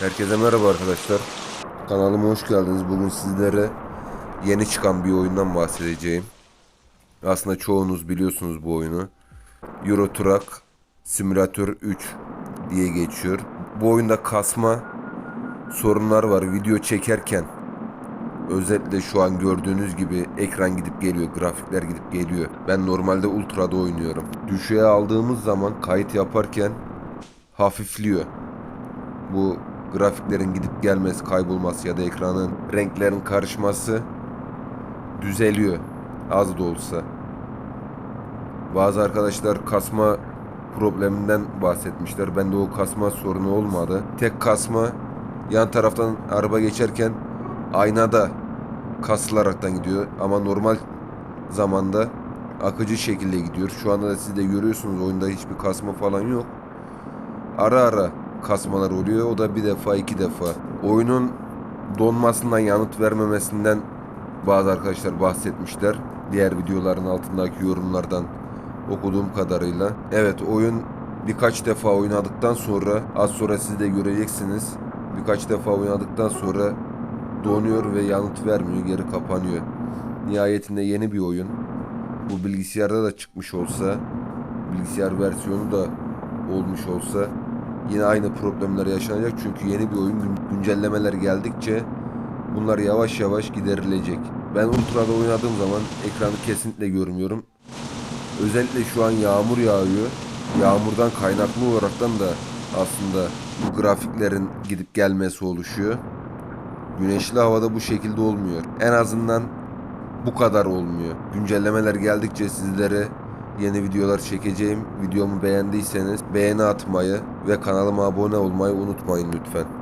Herkese merhaba arkadaşlar. Kanalıma hoş geldiniz. Bugün sizlere yeni çıkan bir oyundan bahsedeceğim. Aslında çoğunuz biliyorsunuz bu oyunu. Euro Truck Simulator 3 diye geçiyor. Bu oyunda kasma sorunlar var. Video çekerken özellikle şu an gördüğünüz gibi ekran gidip geliyor, grafikler gidip geliyor. Ben normalde ultra'da oynuyorum. Düşüğe aldığımız zaman kayıt yaparken hafifliyor bu grafiklerin gidip gelmesi, kaybolması ya da ekranın renklerin karışması düzeliyor az da olsa. Bazı arkadaşlar kasma probleminden bahsetmişler. Bende o kasma sorunu olmadı. Tek kasma yan taraftan araba geçerken aynada kasılaraktan gidiyor ama normal zamanda akıcı şekilde gidiyor. Şu anda da siz de görüyorsunuz oyunda hiçbir kasma falan yok ara ara kasmalar oluyor. O da bir defa iki defa. Oyunun donmasından yanıt vermemesinden bazı arkadaşlar bahsetmişler. Diğer videoların altındaki yorumlardan okuduğum kadarıyla. Evet oyun birkaç defa oynadıktan sonra az sonra siz de göreceksiniz. Birkaç defa oynadıktan sonra donuyor ve yanıt vermiyor, geri kapanıyor. Nihayetinde yeni bir oyun. Bu bilgisayarda da çıkmış olsa, bilgisayar versiyonu da olmuş olsa yine aynı problemler yaşanacak. Çünkü yeni bir oyun gün- güncellemeler geldikçe bunlar yavaş yavaş giderilecek. Ben Ultra'da oynadığım zaman ekranı kesinlikle görmüyorum. Özellikle şu an yağmur yağıyor. Yağmurdan kaynaklı olaraktan da aslında bu grafiklerin gidip gelmesi oluşuyor. Güneşli havada bu şekilde olmuyor. En azından bu kadar olmuyor. Güncellemeler geldikçe sizlere yeni videolar çekeceğim. Videomu beğendiyseniz beğeni atmayı ve kanalıma abone olmayı unutmayın lütfen.